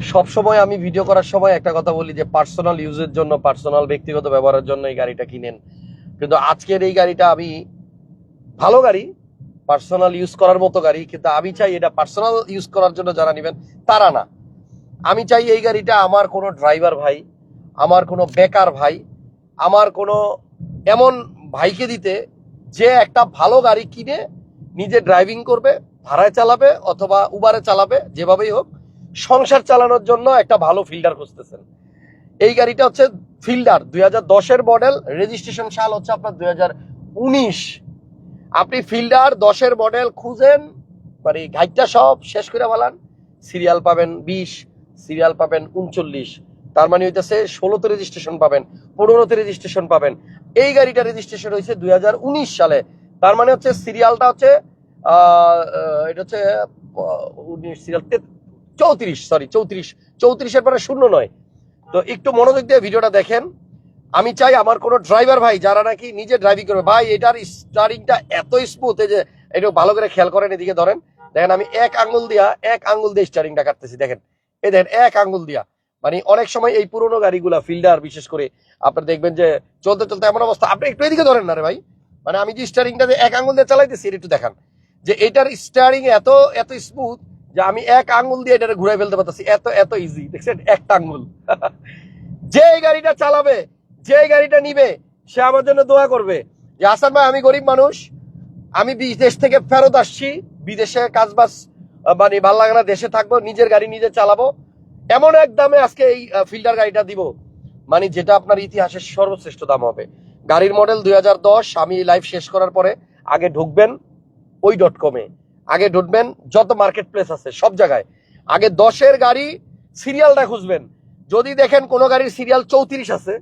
সব সময় আমি ভিডিও করার সময় একটা কথা বলি যে পার্সোনাল ইউজের জন্য পার্সোনাল ব্যক্তিগত ব্যবহারের জন্য এই গাড়িটা কিনেন। কিন্তু আজকের এই গাড়িটা আমি ভালো গাড়ি পার্সোনাল ইউজ করার মতো গাড়ি, কিন্তু আমি চাই এটা পার্সোনাল ইউজ করার জন্য যারা নেবেন, তারা না। আমি চাই এই গাড়িটা আমার কোনো ড্রাইভার ভাই, আমার কোনো বেকার ভাই, আমার কোনো এমন ভাইকে দিতে যে একটা ভালো গাড়ি কিনে নিজে ড্রাইভিং করবে, ভাড়ায় চালাবে অথবা উবারে চালাবে, যেভাবেই হোক সংসার চালানোর জন্য একটা ভালো ফিল্ডার খুঁজতেছেন। এই গাড়িটা হচ্ছে ফিল্ডার, দুই হাজার মডেল। রেজিস্ট্রেশন সাল হচ্ছে আপনার দুই হাজার উনিশ। আপনি ফিল্ডার, দশের মডেল খুঁজেন মানে ঘাইটা সব শেষ করে বলান সিরিয়াল পাবেন বিশ, সিরিয়াল পাবেন উনচল্লিশ। তার মানে হইতেছে ষোলোতে রেজিস্ট্রেশন পাবেন, পনেরোতে রেজিস্ট্রেশন পাবেন। এই গাড়িটা রেজিস্ট্রেশন হয়েছে দুই হাজার উনিশ সালে। তার মানে হচ্ছে সিরিয়ালটা হচ্ছে এটা হচ্ছে উনিশ, সিরিয়াল চৌত্রিশ সরি চৌত্রিশ চৌত্রিশের পরে শূন্য নয়। তো একটু মনোযোগ দিয়ে ভিডিওটা দেখেন। আমি চাই আমার কোনো ড্রাইভার ভাই যারা নাকি নিজে ড্রাইভিং করবে। ভাই, এটার স্টারিংটা এত স্মুথ যে একটু ভালো করে খেয়াল করেন এদিকে ধরেন। দেখেন আমি এক আঙ্গুল দিয়া, এক আঙ্গুল দিয়ে স্টারিংটা কাটতেছি, দেখেন। এই দেখেন, এক আঙ্গুল দিয়া। মানে অনেক সময় এই পুরোনো গাড়িগুলা ফিল্ডার বিশেষ করে, আপনার দেখবেন যে চলতে চলতে এমন অবস্থা। আপনি একটু এদিকে ধরেন না রে ভাই। মানে আমি যে স্টারিংটা যে এক আঙ্গুল দিয়ে চালাইতেছি একটু দেখান। যে এটার স্টারিং এত এত স্মুথ যে আমি এক আঙ্গুল দিয়ে এটা ঘুরে ফেলতে পারতেছি। এত এত ইজি দেখছেন? একটা আঙ্গুল যে গাড়িটা চালাবে যে গাড়িটা নিবে, সে আমার জন্য দোয়া করবে যে হাসান ভাই, আমি গরিব মানুষ। আমি বিদেশ থেকে ফেরত আসছি। বিদেশে কাজ বাজ মানে ভালো লাগে না, দেশে থাকব, নিজের গাড়ি নিজে চালাবো। এমন এক দামে আজকে এই ফিল্টার গাড়িটা দিব। মানে যেটা আপনার ইতিহাসের সর্বশ্রেষ্ঠ দাম হবে। গাড়ির মডেল দুই হাজার দশ, আমি লাইভ শেষ করার পরে আগে ঢুকবেন ওই ডট কমে আগে ঢুকবেন, যত মার্কেট প্লেস আছে, সব জায়গায়। আগে দশের গাড়ি সিরিয়ালটা খুঁজবেন। যদি দেখেন কোনো গাড়ির সিরিয়াল চৌত্রিশ আছে,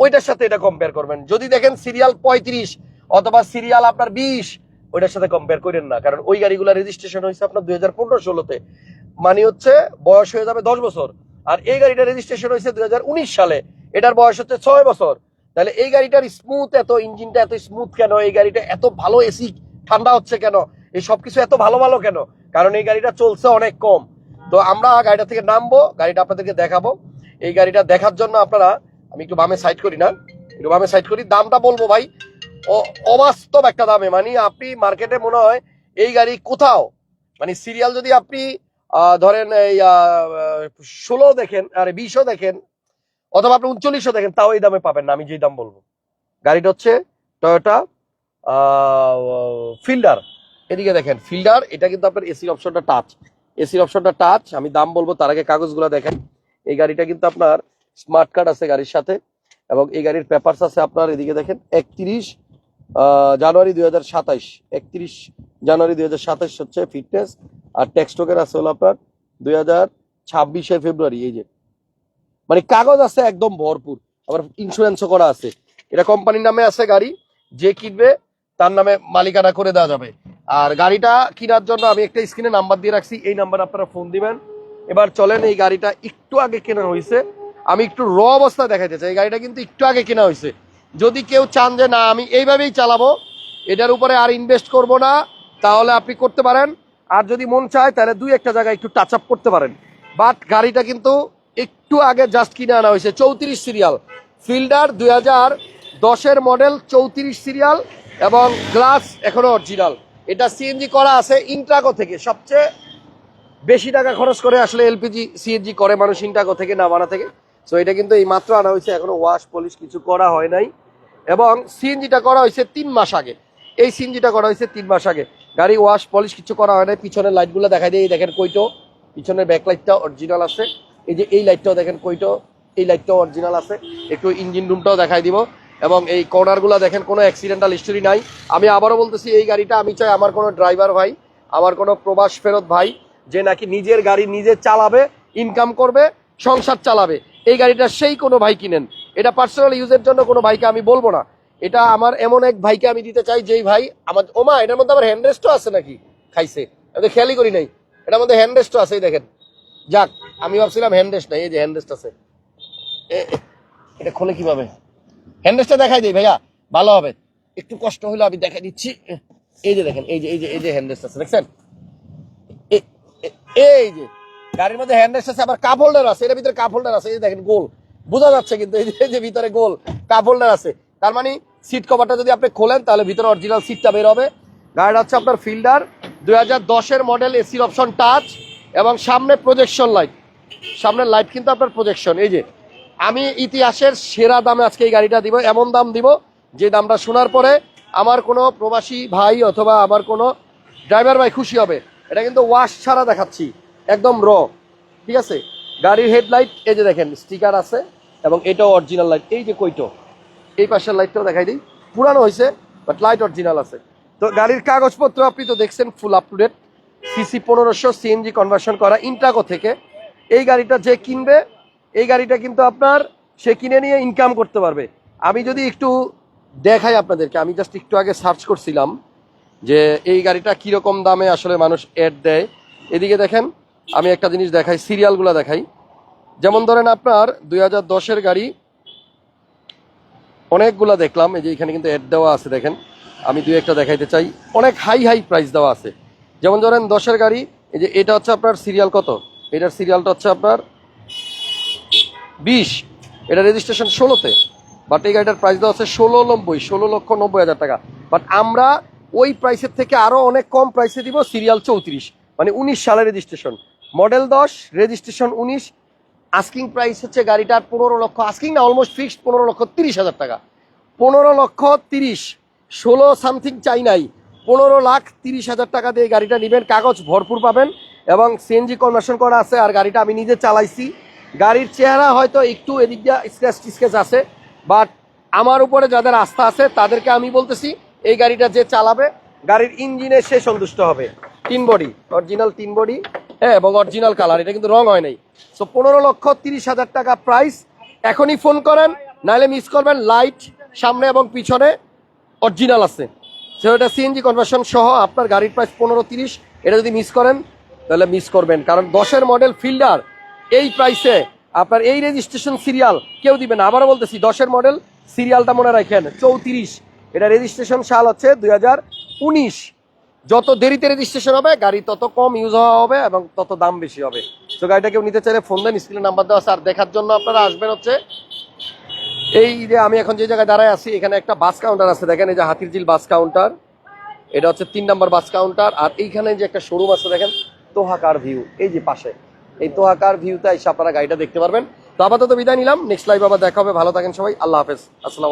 ওইটার সাথে এটা কম্পেয়ার করবেন। যদি দেখেন সিরিয়াল পঁয়ত্রিশ অথবা সিরিয়াল আপনার বিশ, ওইটার সাথে কম্পেয়ার করেন না। কারণ ওই গাড়িগুলো রেজিস্ট্রেশন হয়েছে আপনার দুই হাজার পনেরো, ষোলোতে। মানে হচ্ছে, বয়স হয়ে যাবে দশ বছর। আর এই গাড়িটা রেজিস্ট্রেশন হয়েছে দুই সালে। এটার বয়স হচ্ছে ছয় বছর। তাহলে এই গাড়িটার স্মুথ এত ইঞ্জিনটা এত স্মুথ কেন? এই গাড়িটা এত ভালো এসি ঠান্ডা হচ্ছে কেন? এই সবকিছু এত ভালো ভালো কেন? কারণ এই গাড়িটা চলছে অনেক কম। তো আমরা গাড়িটা থেকে নামবো, গাড়িটা আপনাদেরকে দেখাবো। এই গাড়িটা দেখার জন্য আপনারা, আমি একটু বামে সাইড করি না, একটু বামে সাইড করি, দামটা বলব ভাই অবাস্তব একটা দামে। মানে আপনি মার্কেটে মনে হয় এই গাড়ি কোথাও মানে সিরিয়াল যদি আপনি ধরেন এই ষোলো দেখেন, আরে বিশও দেখেন, অথবা আপনি উনচল্লিশও দেখেন, তাও এই দামে পাবেন না, আমি যেই দাম বলব। গাড়িটা হচ্ছে টয়োটা ফিল্ডার এদিকে দেখেন ফিল্ডার এটা কিন্তু আপনার এসির অপশনটা টাচ এসির অপশনটা টাচ আমি দাম বলব, তার আগে কাগজগুলো দেখেন। এই গাড়িটা কিন্তু আপনার স্মার্ট কার্ড আছে গাড়ির সাথে, এবং এই গাড়ির পেপারস আছে আপনার এদিকে দেখেন, একত্রিশ জানুয়ারি দুই হাজার সাতাইশ। একত্রিশ জানুয়ারি দুই হাজার সাতাইশ হচ্ছে ফিটনেস আর টেক্সটকের আছে হলো আপনার দুই হাজার ছাব্বিশে ফেব্রুয়ারি, এই যে। মানে কাগজ আছে একদম ভরপুর, আবার ইন্স্যুরেন্সও করা আছে। এটা কোম্পানির নামে আছে গাড়ি, যে কিনবে, তার নামে মালিকানা করে দেওয়া যাবে। আর গাড়িটা কেনার জন্য আমি একটা স্ক্রিনে নাম্বার দিয়ে রাখছি, এই নাম্বার আপনারা ফোন দিবেন। এবার চলেন, এই গাড়িটা একটু আগে কেনা হয়েছে। আমি একটু র অবস্থা দেখাইতে চাই, এই গাড়িটা কিন্তু একটু আগে কেনা হয়েছে। যদি কেউ চান যে, না, আমি এইভাবেই চালাবো, এটার উপরে আর ইনভেস্ট করব না, তাহলে আপনি করতে পারেন। আর যদি মন চায়, তাহলে দুই একটা জায়গায় একটু টাচ আপ করতে পারেন। বাট গাড়িটা কিন্তু একটু আগে জাস্ট কিনে আনা হয়েছে, চৌত্রিশ সিরিয়াল ফিল্ডার দুই হাজার দশের মডেল চৌত্রিশ সিরিয়াল এবং গ্লাস এখনও অরিজিনাল এটা সিএনজি করা আছে ইন্ট্রাকো থেকে। সবচেয়ে বেশি টাকা খরচ করে আসলে এলপিজি সিএনজি করে মানুষ ইন্টাকো থেকে নামানা থেকে। সো এটা কিন্তু এই মাত্র আনা হয়েছে, এখনও ওয়াশ পলিশ কিছু করা হয় নাই। এবং সিএনজিটা করা হয়েছে তিন মাস আগে। এই সিএনজিটা করা হয়েছে তিন মাস আগে। গাড়ি ওয়াশ পলিশ কিছু করা হয় নাই। পিছনের লাইটগুলো দেখা দিয়ে দেখেন কইটো। পিছনের ব্যাক লাইটটা অরিজিনাল আছে। এই যে এই লাইটটাও দেখেন কইটো। এই লাইটটাও অরিজিনাল আছে। একটু ইঞ্জিন রুমটাও দেখাই দিব। এবং এই কর্নারগুলো দেখেন, কোনো অ্যাক্সিডেন্টাল হিস্টোরি নাই। আমি আবারও বলতেছি, এই গাড়িটা আমি চাই আমার কোনো ড্রাইভার ভাই, আমার কোনো প্রবাস ফেরত ভাই, যে নাকি নিজের গাড়ি নিজে চালাবে ইনকাম করবে, সংসার চালাবে। এই গাড়িটা সেই কোনো ভাই কিনেন। এটা পার্সোনাল ইউজের জন্য কোনো ভাইকে আমি বলব না। এটা আমার এমন এক ভাইকে আমি দিতে চাই, যেই ভাই আমার ওমা এটার মধ্যে আবার হ্যান্ডরেস্টও আছে নাকি? খাইছে। আমি তো খেয়ালই করি নাই। এটার মধ্যে হ্যান্ডরেস্টও আছে দেখেন। যাক, আমি ভাবছিলাম হ্যান্ডরেস্ট নাই, এই যে হ্যান্ডরেস্ট আছে। এটা খোলে কীভাবে? হ্যান্ডরেস্টটা দেখাই দিই ভাইয়া, ভালো হবে। একটু কষ্ট হলে আমি দেখাই দিচ্ছি। এই যে দেখেন, এই যে এই যে এই যে হ্যান্ডরেস্ট আছে, দেখছেন? এই যে, গাড়ির মধ্যে হ্যান্ড রেস্ট আছে, আবার কাপ হোল্ডার আছে, এর ভিতরে কাপ হোল্ডার আছে, এই দেখেন, গোল। বোঝা যাচ্ছে কিন্তু, এই যে- এই যে ভিতরে গোল কাপ হোল্ডার আছে। তার মানে সিট কভারটা যদি আপনি খোলেন, তাহলে ভিতরে অরিজিনাল সিটটা বের হবে। গাড়িটা হচ্ছে আপনার ফিল্ডার দুই হাজার দশের মডেল এসির অপশন টাচ এবং সামনে প্রজেকশন লাইট সামনের লাইট কিন্তু আপনার প্রজেকশন এই যে আমি ইতিহাসের সেরা দামে আজকে এই গাড়িটা দিব, এমন দাম দিব যে দামটা শোনার পরে আমার কোনো প্রবাসী ভাই অথবা আমার কোনো ড্রাইভার ভাই খুশি হবে। এটা কিন্তু ওয়াশ ছাড়া দেখাচ্ছি, একদম র ঠিক আছে? গাড়ির হেডলাইট, এই যে দেখেন স্টিকার আছে এবং এটাও অরিজিনাল লাইট এই যে কইটো, এই পাশের লাইটটাও দেখাই দিই। পুরানো হয়েছে বাট লাইট অরিজিনাল আছে। তো গাড়ির কাগজপত্র আপনি তো দেখছেন full up to date CC পনেরোশো সিএনজি কনভার্সন করা ইন্টাগো থেকে। এই গাড়িটা যে কিনবে এই গাড়িটা কিন্তু আপনার সে কিনে নিয়ে ইনকাম করতে পারবে। আমি যদি একটু দেখাই আপনাদেরকে, আমি জাস্ট একটু আগে সার্চ করছিলাম যে এই গাড়িটা কীরকম দামে আসলে মানুষ অ্যাড দেয়। এদিকে দেখেন, আমি একটা জিনিস দেখাই সিরিয়ালগুলো দেখাই। যেমন ধরেন আপনার দুই হাজার দশের গাড়ি, অনেকগুলা দেখলাম, এই যে এখানে কিন্তু অ্যাড দেওয়া আছে দেখেন। আমি দুই একটা দেখাইতে চাই, অনেক হাই হাই প্রাইস দেওয়া আছে। যেমন ধরেন দশের গাড়ি, এই যে এটা হচ্ছে আপনার সিরিয়াল কত? এটার সিরিয়ালটা হচ্ছে আপনার বিশ। এটা রেজিস্ট্রেশন ষোলোতে। বাট এই গাড়িটার প্রাইস দেওয়া আছে ষোলো নব্বই, ষোলো লক্ষ নব্বই হাজার টাকা। বাট আমরা ওই প্রাইসের থেকে আরও অনেক কম প্রাইসে দিব সিরিয়াল চৌত্রিশ। মানে উনিশ সালের রেজিস্ট্রেশন মডেল দশ রেজিস্ট্রেশন উনিশ। আস্কিং প্রাইস হচ্ছে গাড়িটার পনেরো লক্ষ। আস্কিং না অলমোস্ট ফিক্সড পনেরো লক্ষ তিরিশ হাজার টাকা। পনেরো লক্ষ তিরিশ। ষোলো সামথিং চাই নাই। পনেরো লাখ তিরিশ হাজার টাকা দিয়ে গাড়িটা নেবেন। কাগজ ভরপুর পাবেন। এবং সিএনজি কনভার্সন করা আছে। আর গাড়িটা আমি নিজে চালাইছি। গাড়ির চেহারা হয়তো একটু এদিক দিয়ে স্ক্র্যাচ টিস্কেচ আছে বাট আমার উপরে যাদের আস্থা আছে, তাদেরকে আমি বলতেছি, এই গাড়িটা যে চালাবে, গাড়ির ইঞ্জিনে সে সন্তুষ্ট হবে। তিন বডি অরিজিনাল তিন বডি হ্যাঁ এবং অরিজিনাল কালার এটা কিন্তু রং হয় নাই। সো পনেরো লক্ষ তিরিশ হাজার টাকা প্রাইস এখনই ফোন করেন নাহলে মিস করবেন লাইট সামনে এবং পিছনে অরিজিনাল আছে। সো এটা সিএনজি কনভার্সন সহ আপনার গাড়ির প্রাইস পনেরো তিরিশ, এটা যদি মিস করেন, তাহলে মিস করবেন। কারণ দশের মডেল ফিল্ডার এই প্রাইসে আপনার এই রেজিস্ট্রেশন সিরিয়াল কেউ দিবে না। আবারও বলতেছি, দশের মডেল সিরিয়ালটা মনে রাখেন, চৌত্রিশ। এটা রেজিস্ট্রেশন সাল হচ্ছে দুই হাজার উনিশ। যত দেরিতে রেজিস্ট্রেশন হবে, গাড়ি তত কম ইউজ হওয়া হবে এবং তত দাম বেশি হবে। তো গাড়িটা কেউ নিতে চাইলে ফোন দেন স্ক্রিনে নাম্বার দেওয়া আছে। আর দেখার জন্য আপনারা আসবেন হচ্ছে এই যে আমি এখন যে জায়গায় দাঁড়ায় আছি, এখানে একটা বাস কাউন্টার আছে। দেখেন এই যে হাতিরঝিল বাস কাউন্টার এটা হচ্ছে তিন নাম্বার বাস কাউন্টার আর এইখানে যে একটা শোরুম আছে, দেখেন তোহাকার ভিউ এই যে পাশে। এই তো তোহাকার ভিউতে এসে আপনারা গাড়িটা দেখতে পারবেন। তো আপাতত বিদায় নিলাম। নেক্সট লাইভ আবার দেখা হবে। ভালো থাকেন সবাই। আল্লাহ হাফেজ। আসসালাম